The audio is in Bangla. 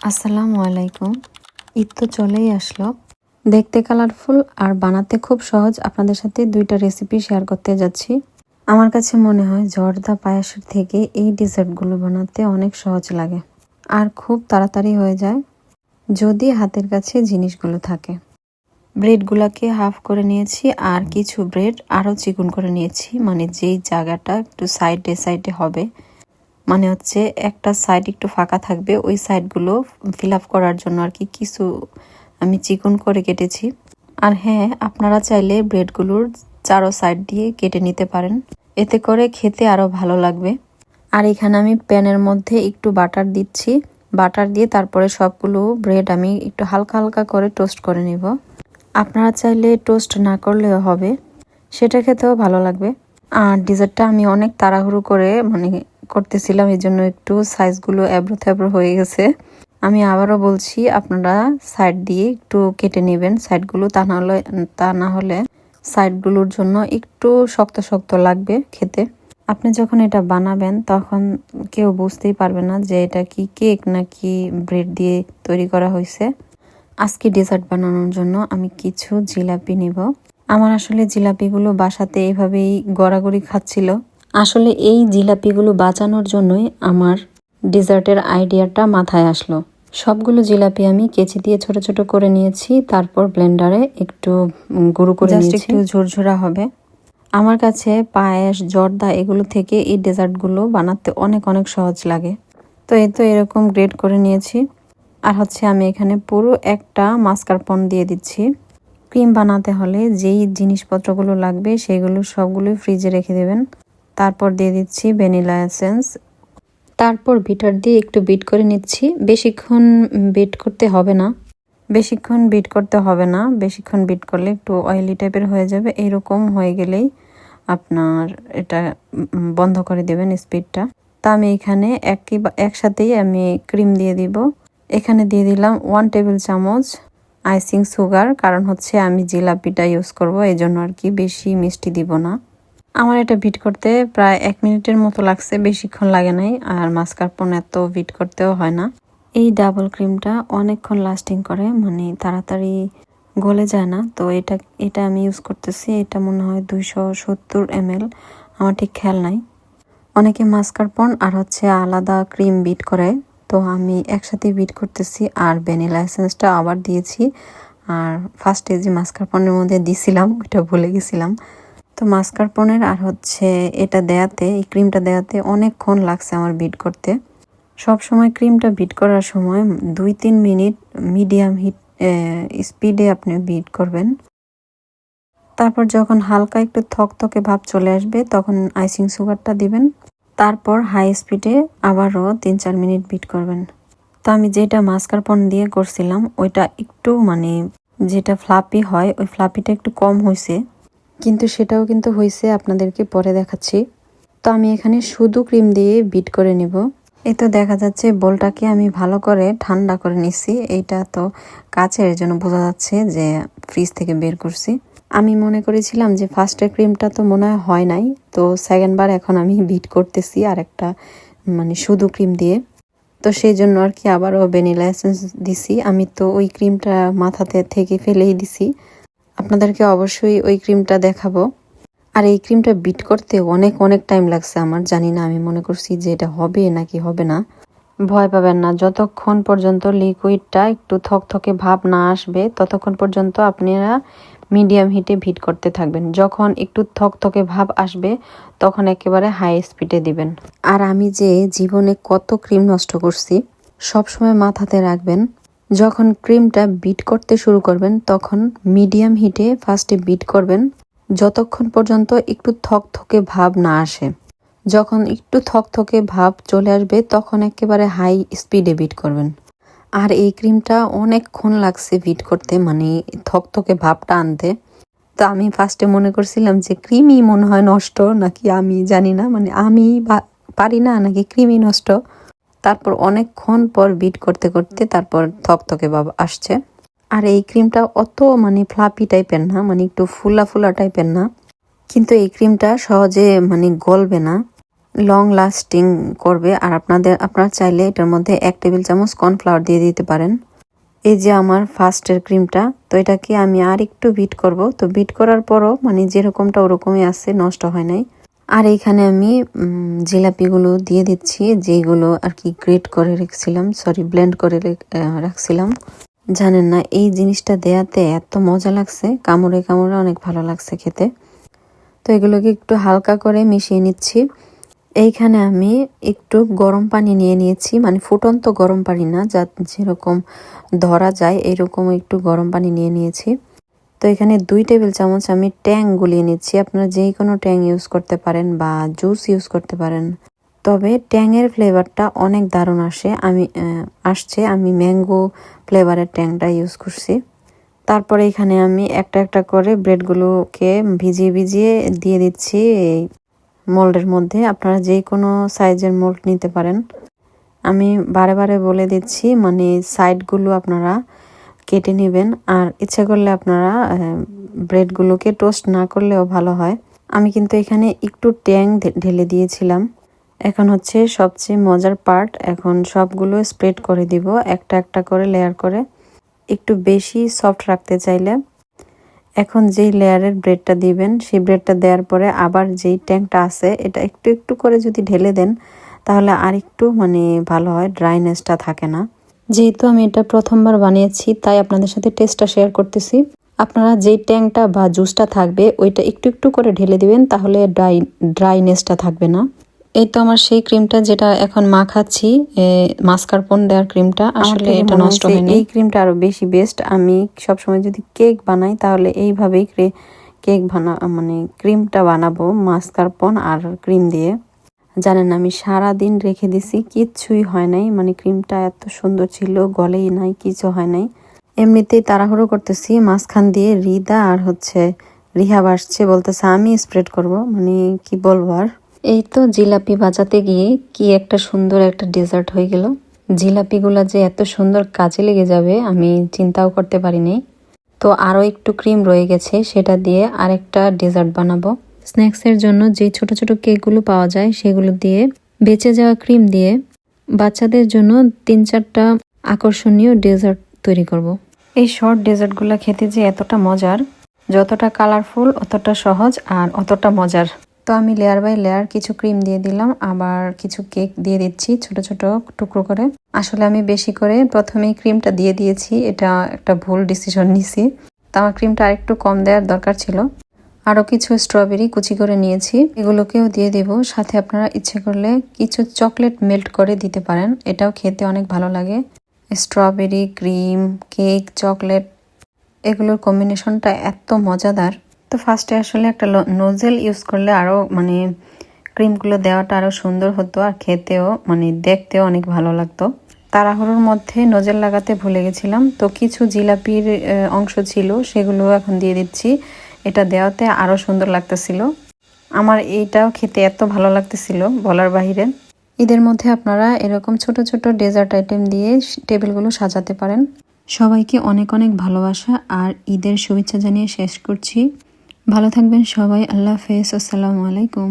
আসসালামু আলাইকুম। ঈদ তো চলেই আসলো। দেখতে কালারফুল আর বানাতে খুব সহজ। আপনাদের সাথে দুইটা রেসিপি শেয়ার করতে যাচ্ছি। আমার কাছে মনে হয় জর্দা পায়াসের থেকে এই ডেজার্টগুলো বানাতে অনেক সহজ লাগে আর খুব তাড়াতাড়ি হয়ে যায় যদি হাতের কাছে জিনিসগুলো থাকে। ব্রেডগুলোকে হাফ করে নিয়েছি আর কিছু ব্রেড আরও চিকন করে নিয়েছি। মানে যেই জায়গাটা একটু সাইডে সাইডে হবে। মানে হচ্ছে একটা সাইড একটু ফাঁকা থাকবে, ওই সাইডগুলো ফিল আপ করার জন্য আর কি কিছু আমি চিকন করে কেটেছি। আর হ্যাঁ আপনারা চাইলে ব্রেডগুলোর চারো সাইড দিয়ে কেটে নিতে পারেন। এতে করে খেতে আরও ভালো লাগবে। আর এখানে আমি প্যানের মধ্যে একটু বাটার দিচ্ছি। বাটার দিয়ে তারপরে সবগুলো ব্রেড আমি একটু হালকা হালকা করে টোস্ট করে নিব। আপনারা চাইলে টোস্ট না করলেও হবে, সেটা খেতেও ভালো লাগবে। আর ডিজার্টটা আমি অনেক তাড়াহুড়ো করে মানে করতেছিলাম, এই জন্য একটু সাইজগুলো এবড়ো থেবড়ো হয়ে গেছে। আমি আবারও বলছি, আপনারা সাইড দিয়ে একটু কেটে নেবেন সাইডগুলো তা না হলে, তা না হলে সাইডগুলোর জন্য একটু শক্ত শক্ত লাগবে খেতে। আপনি যখন এটা বানাবেন, তখন কেউ বুঝতেই পারবে না যে এটা কি কেক নাকি ব্রেড দিয়ে তৈরি করা হয়েছে। আজকে ডেজার্ট বানানোর জন্য আমি কিছু জিলাপি নেব। আমার আসলে জিলাপিগুলো বাসাতে এভাবেই গড়াগড়ি খাচ্ছিল। আসলে এই জিলাপিগুলো বাঁচানোর জন্যই আমার ডেজার্টের আইডিয়াটা মাথায় আসলো। সবগুলো জিলাপি আমি কেচি দিয়ে ছোট ছোট করে নিয়েছি তারপর ব্লেন্ডারে একটু গুঁড়ো করে নিয়েছি। একটু ঝুরঝুরা হবে। আমার কাছে পায়েস জর্দা এগুলো থেকে এই ডেজার্টগুলো বানাতে অনেক অনেক সহজ লাগে। তো এই তো এরকম গ্রেড করে নিয়েছি। আর হচ্ছে আমি এখানে পুরো একটা মাস্কারপন দিয়ে দিচ্ছি। ক্রিম বানাতে হলে যেই জিনিসপত্রগুলো লাগবে সেগুলো সবগুলোই ফ্রিজে রেখে দেবেন। তারপর দিয়ে দিচ্ছি ভ্যানিলা এসেন্স। তারপর বিটার দিয়ে একটু বিট করে নিচ্ছি। বেশিক্ষণ বিট করতে হবে না। বেশিক্ষণ বিট করতে হবে না। বেশিক্ষণ বিট করলে একটু অয়েলি টাইপের হয়ে যাবে। এরকম হয়ে গেলেই আপনার এটা বন্ধ করে দেবেন স্পিডটা। তা আমি এখানে একই একসাথেই আমি ক্রিম দিয়ে দিব। এখানে দিয়ে দিলাম ওয়ান টেবিল চামচ আইসিং সুগার কারণ হচ্ছে আমি জিলাপিটা ইউজ করব এই জন্য আর কি বেশি মিষ্টি দিব না। আমার এটা ভিট করতে প্রায় এক মিনিটের মতো লাগছে, বেশিক্ষণ লাগে নাই, আর মাস্কারপোন এত ভিট করতেও হয় না। এই ডাবল ক্রিমটা অনেকক্ষণ লাস্টিং করে মানে তাড়াতাড়ি গলে যায় না। তো এটা এটা আমি ইউজ করতেছি, এটা মনে হয় দুইশো সত্তর এম আমার ঠিক খেয়াল নাই। অনেকে মাস্কারপন আর হচ্ছে আলাদা ক্রিম বিট করে, তো আমি একসাথে বিট করতেছি, আর ভ্যানিলা এসেন্সটা আবার দিয়েছি, আর ফার্স্টে যে মাস্কারপনের মধ্যে দিছিলাম, ওইটা ভুলে গেছিলাম। তো মাস্কারপনের আর হচ্ছে এটা দেয়াতে, এই ক্রিমটা দেয়াতে অনেকক্ষণ লাগছে আমার বিট করতে। সব সময় ক্রিমটা বিট করার সময় দুই তিন মিনিট মিডিয়াম হিট স্পিডে আপনি বিট করবেন। তারপর যখন হালকা একটু থকথকে ভাব চলে আসবে, তখন আইসিং সুগারটা দিবেন। তারপর হাই স্পিডে আবারও তিন চার মিনিট বিট করবেন। তো আমি যেটা মাস্কারপন দিয়ে করছিলাম, ওইটা একটু মানে যেটা ফ্লাপি হয়, ওই ফ্লাপিটা একটু কম হয়েছে কিন্তু সেটাও কিন্তু হয়েছে আপনাদেরকে পরে দেখাচ্ছি। তো আমি এখানে শুধু ক্রিম দিয়ে বিট করে নিব। এই তো দেখা যাচ্ছে বলটাকে আমি ভালো করে ঠান্ডা করে নিছি। এইটা তো কাছের জন্য বোঝা যাচ্ছে যে ফ্রিজ থেকে বের করছি। আমি মনে করেছিলাম যে ফার্স্টের ক্রিমটা তো মনে হয় নাই। তো সেকেন্ড বার এখন আমি বিট করতেছি আর একটা মানে শুধু ক্রিম দিয়ে। তো সেই জন্য আর কি আবারও ভ্যানিলা এসেন্স দিছি। আমি তো ওই ক্রিমটা মাথাতে থেকে ফেলেই দিছি। আপনাদেরকে অবশ্যই ওই ক্রিমটা দেখাবো। আর এই ক্রিমটা বিট করতে অনেক অনেক টাইম লাগছে আমার, জানি না, আমি মনে করছি যে এটা হবে নাকি হবে না। ভয় পাবেন না, যতক্ষণ পর্যন্ত লিকুইডটা একটু থকথকে ভাব না আসবে, ততক্ষণ পর্যন্ত আপনারা মিডিয়াম হিটে ভিট করতে থাকবেন। যখন একটু থকথকে ভাব আসবে, তখন একেবারে হাই স্পিডে দিবেন। আর আমি যে জীবনে কত ক্রিম নষ্ট করছি সব সময় মাথাতে রাখবেন যখন ক্রিমটা বিট করতে শুরু করবেন, তখন মিডিয়াম হিটে ফার্স্টে বিট করবেন, যতক্ষণ পর্যন্ত একটু থকথকে ভাব না আসে। যখন একটু থকথকে ভাব চলে আসবে, তখন একেবারে হাই স্পিডে বিট করবেন। আর এই ক্রিমটা অনেকক্ষণ লাগছে বিট করতে মানে থকথকে ভাবটা আনতে। তো আমি ফার্স্টে মনে করছিলাম যে ক্রিমই মনে হয় নষ্ট, নাকি আমি জানি না মানে আমি পারি না, নাকি ক্রিমই নষ্ট। তারপর অনেকক্ষণ পর বিট করতে করতে তারপর থকথকে ভাব আসছে। আর এই ক্রিমটা অত মানে ফ্লাপি টাইপের না মানে একটু ফুলা ফুলা টাইপের না। কিন্তু এই ক্রিমটা সহজে মানে গলবে না লং লাস্টিং করবে। আর আপনাদের, আপনারা চাইলে এটার মধ্যে এক টেবিল চামচ কর্নফ্লাওয়ার দিয়ে দিতে পারেন। এই যে আমার ফার্স্টের ক্রিমটা তো এটাকে আমি আর একটু বিট করব। তো বিট করার পরও মানে যেরকমটা ওরকমই আছে, নষ্ট হয় নাই। আর এইখানে আমি জিলাপিগুলো দিয়ে দিচ্ছি যেগুলো আর কি গ্রেট করে রেখেছিলাম সরি ব্লেন্ড করে রেখ- রাখছিলাম। জানেন না, এই জিনিসটা দেয়াতে এত মজা লাগছে, কামড়ে কামড়ে অনেক ভালো লাগছে খেতে। তো এগুলোকে একটু হালকা করে মিশিয়ে নিচ্ছি। এইখানে আমি একটু গরম পানি নিয়ে নিয়েছি মানে ফুটন্ত গরম পানি না, যা যেরকম ধরা যায় এরকম একটু গরম পানি নিয়ে নিয়েছি। তো এখানে দুই টেবিল চামচ আমি ট্যাং গুলিয়ে নিচ্ছি। আপনারা যেই কোনো ট্যাং ইউজ করতে পারেন বা জুস ইউজ করতে পারেন। তবে ট্যাংয়ের ফ্লেভারটা অনেক দারুণ আসে। আমি আসছে। আমি ম্যাঙ্গো ফ্লেভারের ট্যাংটা ইউজ করছি। তারপরে এখানে আমি একটা একটা করে ব্রেডগুলোকে ভিজিয়ে ভিজিয়ে দিয়ে দিচ্ছি এই মোল্ডের মধ্যে। আপনারা যে কোনো সাইজের মোল্ড নিতে পারেন। আমি বারে বারে বলে দিচ্ছি মানে সাইডগুলো আপনারা কেটে নেবেন। আর ইচ্ছা করলে আপনারা ব্রেডগুলোকে টোস্ট না করলেও ভালো হয়। আমি কিন্তু এখানে একটু ট্যাং ঢেলে দিয়েছিলাম। এখন হচ্ছে সবচেয়ে মজার পার্ট, এখন সবগুলো স্প্রেড করে দিব, একটা একটা করে লেয়ার করে। একটু বেশি সফট রাখতে চাইলে এখন যেই লেয়ারের ব্রেডটা দিবেন, সেই ব্রেডটা দেওয়ার পরে আবার যেই ট্যাঙ্কটা আছে, এটা একটু একটু করে যদি ঢেলে দেন, তাহলে আর একটু মানে ভালো হয়, ড্রাইনেসটা থাকে না। যেহেতু আমি এটা প্রথমবার বানিয়েছি তাই আপনাদের সাথে টেস্টটা শেয়ার করতেছি। আপনারা যেই ট্যাংটা বা জুসটা থাকবে ওইটা একটু একটু করে ঢেলে দিবেন তাহলে ড্রাই ড্রাইনেসটা থাকবে না। এই তো আমার সেই ক্রিমটা যেটা এখন মাখাচ্ছি মাস্কারপন দেওয়ার ক্রিমটা আসলে এটা নষ্ট হয়নি। এই ক্রিমটা আরও বেশি বেস্ট আমি সবসময় যদি কেক বানাই তাহলে এইভাবেই কেক বানা মানে ক্রিমটা বানাবো মাস্কারপন আর ক্রিম দিয়ে। জানেন আমি সারা দিন রেখে দিছি, কিচ্ছুই হয় নাই। মানে ক্রিমটা এত সুন্দর ছিল, গলেই নাই, কিছু হয় নাই। এমনিতেই তাড়াহুড়ো করতেছি, মাঝখান দিয়ে রিদা আর হচ্ছে রিহাব আসছে বলতেছে, আমি স্প্রেড করব। মানে কি বলব আর? এই তো জিলাপি বাজাতে গিয়ে কি একটা সুন্দর একটা ডেজার্ট হয়ে গেল। জিলাপিগুলা যে এত সুন্দর কাজে লেগে যাবে, আমি চিন্তাও করতে পারিনি। তো আরও একটু ক্রিম রয়ে গেছে, সেটা দিয়ে আরেকটা ডেজার্ট বানাবো। স্ন্যাক্সের জন্য যে ছোট ছোট কেকগুলো পাওয়া যায়, সেগুলো দিয়ে বেঁচে যাওয়া ক্রিম দিয়ে বাচ্চাদের জন্য তিন চারটা আকর্ষণীয় ডেজার্ট তৈরি করব। এই শর্ট ডেজার্টগুলো খেতে যে এতটা মজার, যতটা কালারফুল, অতটা সহজ আর অতটা মজার। তো আমি লেয়ার বাই লেয়ার কিছু ক্রিম দিয়ে দিলাম, আবার কিছু কেক দিয়ে দিচ্ছি ছোট ছোট টুকরো করে। আসলে আমি বেশি করে প্রথমেই ক্রিমটা দিয়ে দিয়েছি, এটা একটা ভুল ডিসিশন নিছি। তো আমার ক্রিমটা আরেকটু কম দেওয়ার দরকার ছিল। আরও কিছু স্ট্রবেরি কুচি করে নিয়েছি। এগুলোকেও দিয়ে দেব। সাথে আপনারা ইচ্ছে করলে কিছু চকলেট মেল্ট করে দিতে পারেন। এটাও খেতে অনেক ভালো লাগে। স্ট্রবেরি ক্রিম কেক চকলেট এগুলোর কম্বিনেশনটা এত মজাদার। তো ফার্স্টে আসলে একটা নোজেল ইউজ করলে আরও মানে ক্রিমগুলো দেওয়াটা আরও সুন্দর হতো আর খেতেও মানে দেখতেও অনেক ভালো লাগতো। তাড়াহুড়োর মধ্যে নোজেল লাগাতে ভুলে গেছিলাম। তো কিছু জিলাপির অংশ ছিল, সেগুলো এখন দিয়ে দিচ্ছি। এটা দেওয়াতে আরও সুন্দর লাগতেছিল। আমার এইটাও খেতে এত ভালো লাগতেছিল, বলার বাহিরে। ঈদের মধ্যে আপনারা এরকম ছোট ছোট ডেজার্ট আইটেম দিয়ে টেবিলগুলো সাজাতে পারেন। সবাইকে অনেক অনেক ভালোবাসা আর ঈদের শুভেচ্ছা জানিয়ে শেষ করছি। ভালো থাকবেন সবাই, আল্লাহ হাফেজ, আসসালামু আলাইকুম।